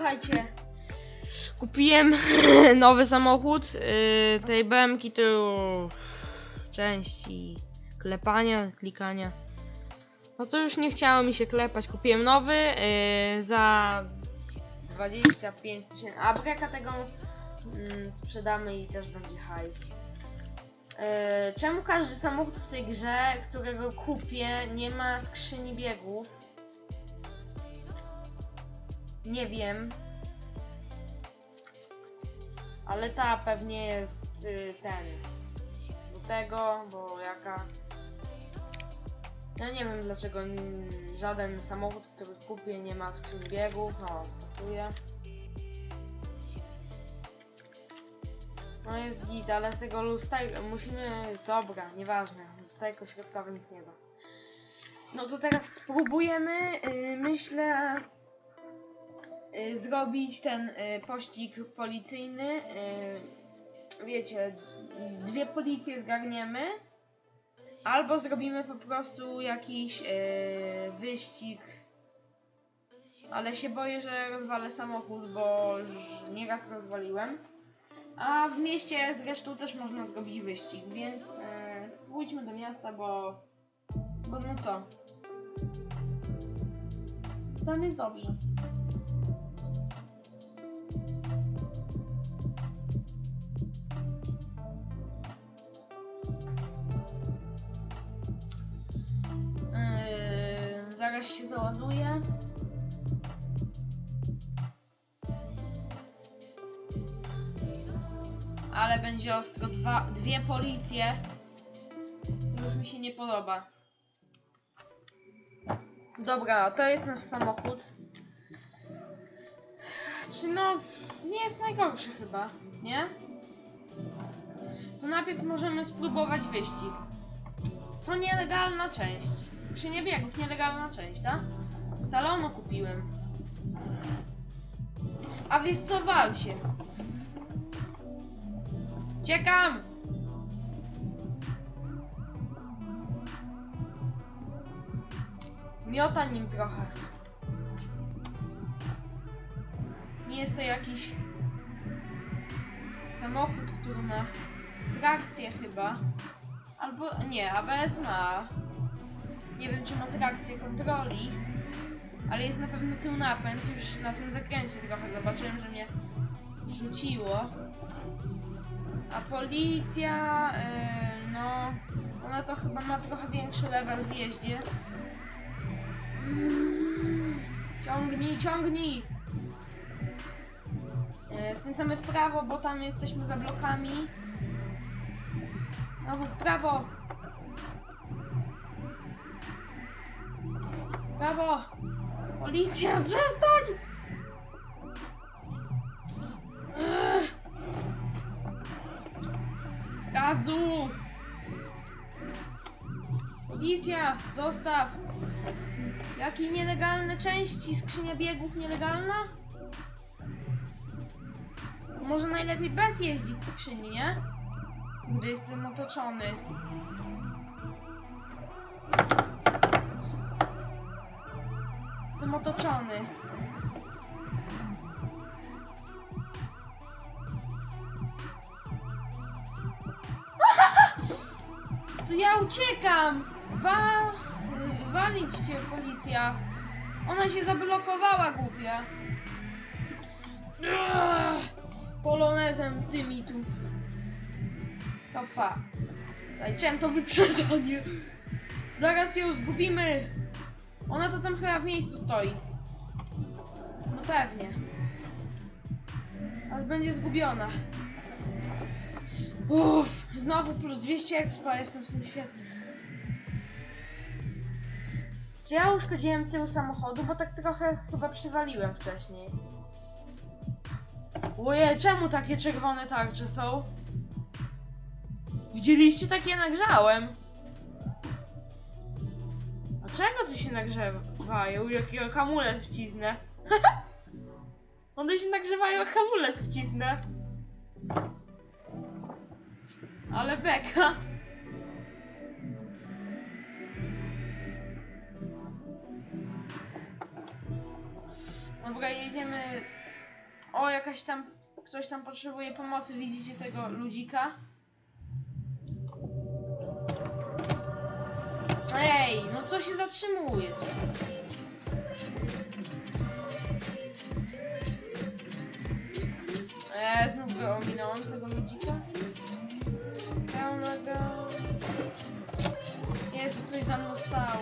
słuchajcie. Kupiłem nowy samochód. Yy, tej BMki to części klepania, klikania. No to już nie chciało mi się klepać. Kupiłem nowy yy, za 25 tysięcy. A breka tego mm, sprzedamy i też będzie hajs. Yy, czemu każdy samochód w tej grze, którego kupię, nie ma skrzyni biegów? Nie wiem. Ale ta pewnie jest y, ten. Do tego, bo jaka. Ja nie wiem dlaczego żaden samochód, który kupię nie ma skrzyni biegów. No, pasuje. No jest git, ale z tego lusterka musimy... Dobra, nieważne. Lusterko środkowe nic nie da. No to teraz spróbujemy, y, myślę, zrobić ten y, pościg policyjny. y, Wiecie, dwie policje zgarniemy. Albo zrobimy po prostu jakiś y, wyścig. Ale się boję, że rozwalę samochód, bo nieraz rozwaliłem. A w mieście zresztą też można zrobić wyścig, więc y, pójdźmy do miasta, bo. Bo no to. Tam jest dobrze. Zaraz się załaduje. Ale będzie ostro. Dwa, dwie policje. Już mi się nie podoba. Dobra, to jest nasz samochód. Czy no, nie jest najgorszy chyba, nie? To najpierw możemy spróbować wyścig. Co nielegalna część. Skrzynia biegów, nielegalna część, tak? Salonu kupiłem. A wiesz co, wal się. Ciekam! Miota nim trochę. Nie jest to jakiś samochód, który ma trakcję chyba. Albo nie, ABS ma. Nie wiem czy ma trakcję kontroli. Ale jest na pewno tył napęd już na tym zakręcie trochę zobaczyłem, że mnie rzuciło. A policja, yy, no, ona to chyba ma trochę większy level w jeździe. Mm, Ciągnij, ciągnij! Yy, Skręcamy w prawo, bo tam jesteśmy za blokami. Znowu w prawo! Prawo! Policja, przestań! Gazu! Policja, zostaw! Jakie nielegalne części? Skrzynia biegów nielegalna? Może najlepiej bez jeździć skrzyni, nie? Gdy jestem otoczony. Jestem otoczony. To ja uciekam! Wa... Walić cię, policja! Ona się zablokowała, głupia! Polonezem tymi tu. Opa. Dajcie to wyprzedzanie. Zaraz ją zgubimy. Ona to tam chyba w miejscu stoi. No pewnie. Ale będzie zgubiona. Uff, znowu plus 200 expa, jestem w tym świetny. Czy ja uszkodziłem tył samochodu, bo tak trochę chyba przywaliłem wcześniej. Ojej, czemu takie czerwone tarcze są? Widzieliście takie nagrzałem? Czego to się nagrzewają? Jakiego hamulec wcisnę? One się nagrzewają jak hamulec wcisnę. Ale beka. Dobra, jedziemy O, jakaś tam, ktoś tam potrzebuje pomocy, widzicie tego ludzika? Ej, no co się zatrzymuje? Eee, znów go ominąłem, tego ludzika. Pełno go. Jezu, ktoś za mną stał.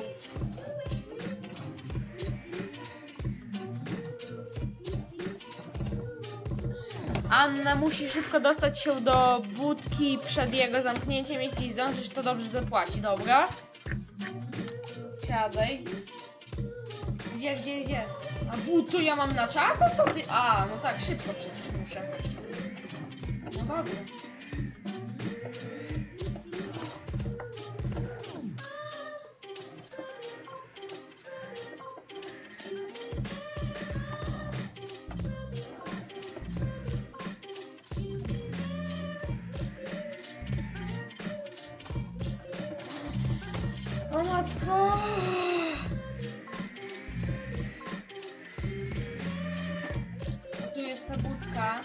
Anna musi szybko dostać się do budki przed jego zamknięciem. Jeśli zdążysz, to dobrze zapłaci, dobra? Siadaj. Gdzie, gdzie, gdzie? A but to ja mam na czas? A co ty? A, no tak, szybko przecież muszę. No dobra. O matko! Tu jest ta budka.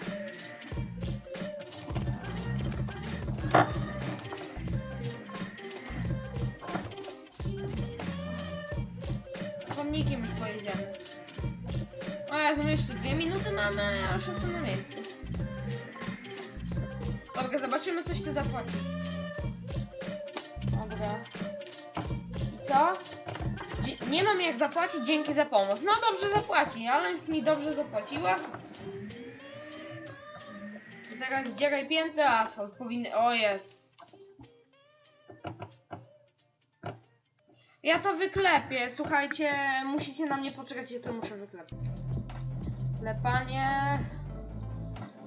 Pomnikiem już pojedziemy. O Jezu, my jeszcze dwie minuty mamy, a ja już jestem na miejscu. Dobra, zobaczymy, coś tu zapłaci. Dobra. Co? Dzie- nie mam jak zapłacić, dzięki za pomoc. No dobrze zapłaci, ale mi dobrze zapłaciła. Teraz zdzieraj pięty asfalt. Powinny... O jest. Ja to wyklepię. Słuchajcie, musicie na mnie poczekać, ja to muszę wyklepić. Klepanie...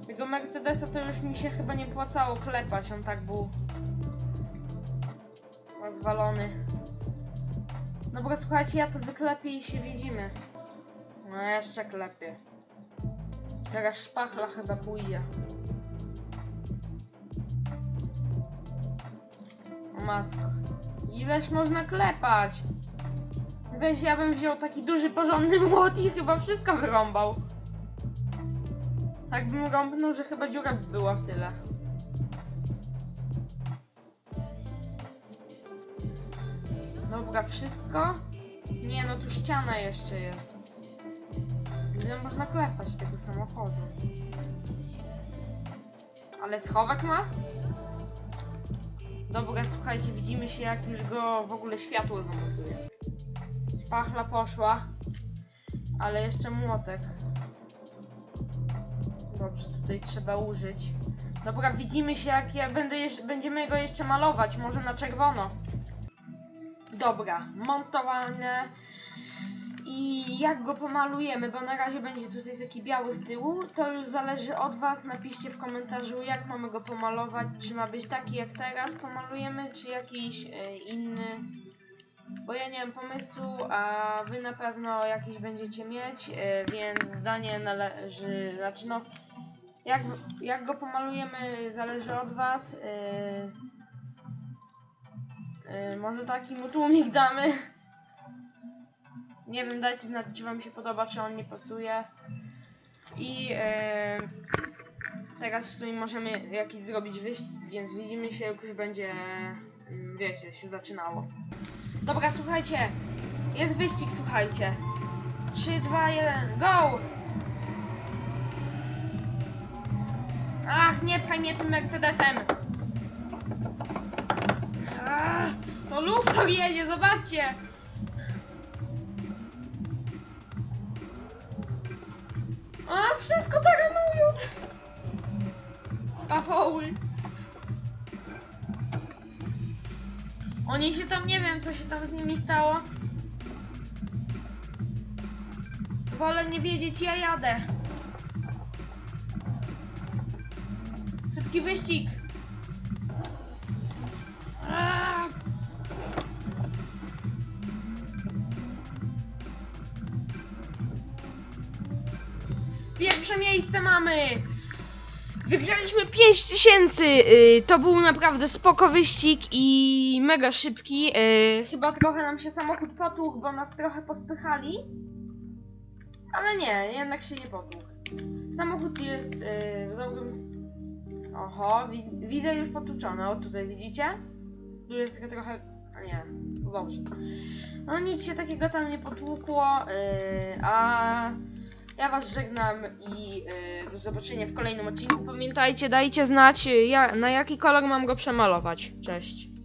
Tego Mercedesa to już mi się chyba nie płacało klepać, on tak był rozwalony. No bo słuchajcie, ja to wyklepię i się widzimy. No jeszcze klepię. Teraz szpachla chyba pójdzie. O matko. Ileż można klepać? Weź, ja bym wziął taki duży, porządny młot i chyba wszystko wyrąbał. Tak bym rąbnął, że chyba dziura by była w tyle. Dobra, wszystko? Nie, no tu ściana jeszcze jest. Ile można klepać tego samochodu? Ale schowek ma? Dobra, słuchajcie, widzimy się jak już go w ogóle światło zamontuje. Pachla poszła. Ale jeszcze młotek. Dobrze, tutaj trzeba użyć. Dobra, widzimy się jak ja będę będziemy go jeszcze malować, może na czerwono. Dobra, montowane. I jak go pomalujemy, bo na razie będzie tutaj taki biały z tyłu, to już zależy od Was. Napiszcie w komentarzu, jak mamy go pomalować. Czy ma być taki jak teraz pomalujemy, czy jakiś e, inny. Bo ja nie mam pomysłu, a Wy na pewno jakiś będziecie mieć, e, więc zdanie należy, znaczy no, jak, jak go pomalujemy zależy od Was. E, e, może taki mu tłumik damy. Nie wiem, dajcie znać, czy wam się podoba, czy on nie pasuje. I e, teraz w sumie możemy jakiś zrobić wyścig, więc widzimy się, jak już będzie, mm, wiecie, się zaczynało. Dobra, słuchajcie, jest wyścig, słuchajcie. 3, 2, 1, go! Ach, nie pchaj mnie tym Mercedesem! Ach, to Luxor jedzie, zobaczcie! A, wszystko taranują! Pachoły. Oni się tam, nie wiem, co się tam z nimi stało. Wolę nie wiedzieć, ja jadę. Szybki wyścig. Aaa! Pierwsze miejsce mamy! Wygraliśmy 5000! Yy, to był naprawdę spoko wyścig i mega szybki. Yy, chyba trochę nam się samochód potłukł, bo nas trochę pospychali. Ale nie, jednak się nie potłukł. Samochód jest yy, w dobrym... Oho, wi widzę już potłuczone. O, tutaj widzicie? Tu jest taka trochę... A nie, dobrze. No nic się takiego tam nie potłukło, a ja was żegnam i yy, do zobaczenia w kolejnym odcinku. Pamiętajcie, dajcie znać, yy, ja, na jaki kolor mam go przemalować. Cześć.